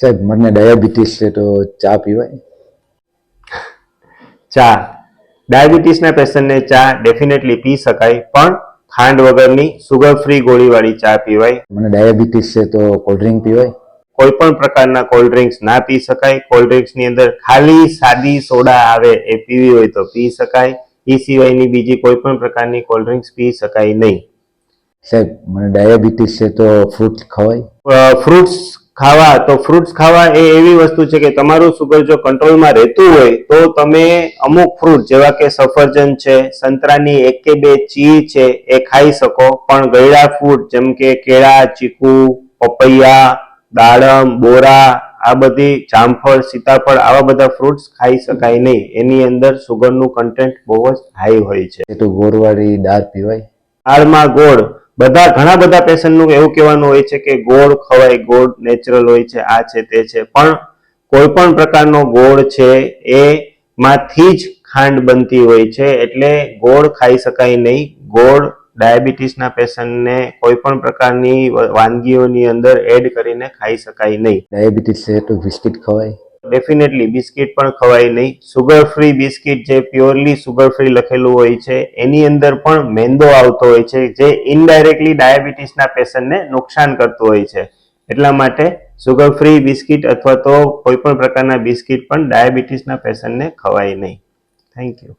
સાહેબ મને ડાયાબિટીસ છે તો ચા પીવાય? ચા. ડાયાબિટીસના પેશન્ટને ચા ડેફિનેટલી પી શકાય પણ ખાંડ વગરની સુગર ફ્રી ગોળીવાળી ચા પીવાય. મને ડાયાબિટીસ છે તો કોલ્ડ ડ્રિંક પીવાય? કોઈ પણ પ્રકારના કોલ્ડ ડ્રિંક્સ ના પી શકાય. કોલ્ડ ડ્રિંક્સની અંદર ખાલી સાદી સોડા આવે એ પીવી હોય તો પી શકાય. એ સિવાયની બીજી કોઈ પણ પ્રકારની કોલ્ડ ડ્રિંક્સ પી શકાય નહીં. સાહેબ મને ડાયાબિટીસ છે તો ફ્રૂટ ખવાય? ફ્રૂટ્સ ખાવા તો ફ્રૂટ્સ ખાવા એ એવી વસ્તુ છે કે તમારું સુગર જો કંટ્રોલમાં રહેતું હોય તો તમે અમુક ફ્રૂટ જેવા કે સફરજન છે સંતરાની એક કે બે ચી છે એ ખાઈ શકો. પણ ગળ્યા ફ્રૂટ જેમ કે કેળા ચીકુ પપૈયા દાડમ બોરા આ બધી જામફળ સીતાફળ આવા બધા ફ્રૂટ્સ ખાઈ શકાય નહીં. એની અંદર સુગરનું કન્ટેન્ટ બહુ જ હાઈ હોય છે. તો ગોળવાળી દાળ પીવાય. દાળમાં ગોળ બધા ઘણા બધા પેશન્ટનું એવું કહેવાનું હોય છે કે ગોળ ખવાય, ગોળ નેચરલ હોય છે, આ છે, તે છે. પણ કોઈ પણ પ્રકારનો ગોળ છે એ માંથી જ ખાંડ બનતી હોય છે. એટલે ગોળ ખાઈ શકાય નહીં. ગોળ ડાયાબિટીસના પેશન્ટને કોઈ પણ પ્રકારની વાનગીઓની અંદર એડ કરીને ખાઈ શકાય નહીં. ડાયાબિટીસ છે તો બિસ્કિટ ખવાય. ડેફિનેટલી બિસ્કિટ પણ ખવાય નહીં. સુગર ફ્રી બિસ્કિટ જે પ્યોરલી સુગર ફ્રી લખેલું હોય છે, એની અંદર પણ મેંદો આવતો હોય છે, જે ઇનડાયરેક્ટલી ડાયાબિટીસના પેશન્ટને નુકસાન કરતું હોય છે. એટલા માટે સુગર ફ્રી બિસ્કિટ અથવા તો કોઈ પણ પ્રકારના બિસ્કિટ પણ ડાયાબિટીસના પેશન્ટને ખવાય નહીં. Thank you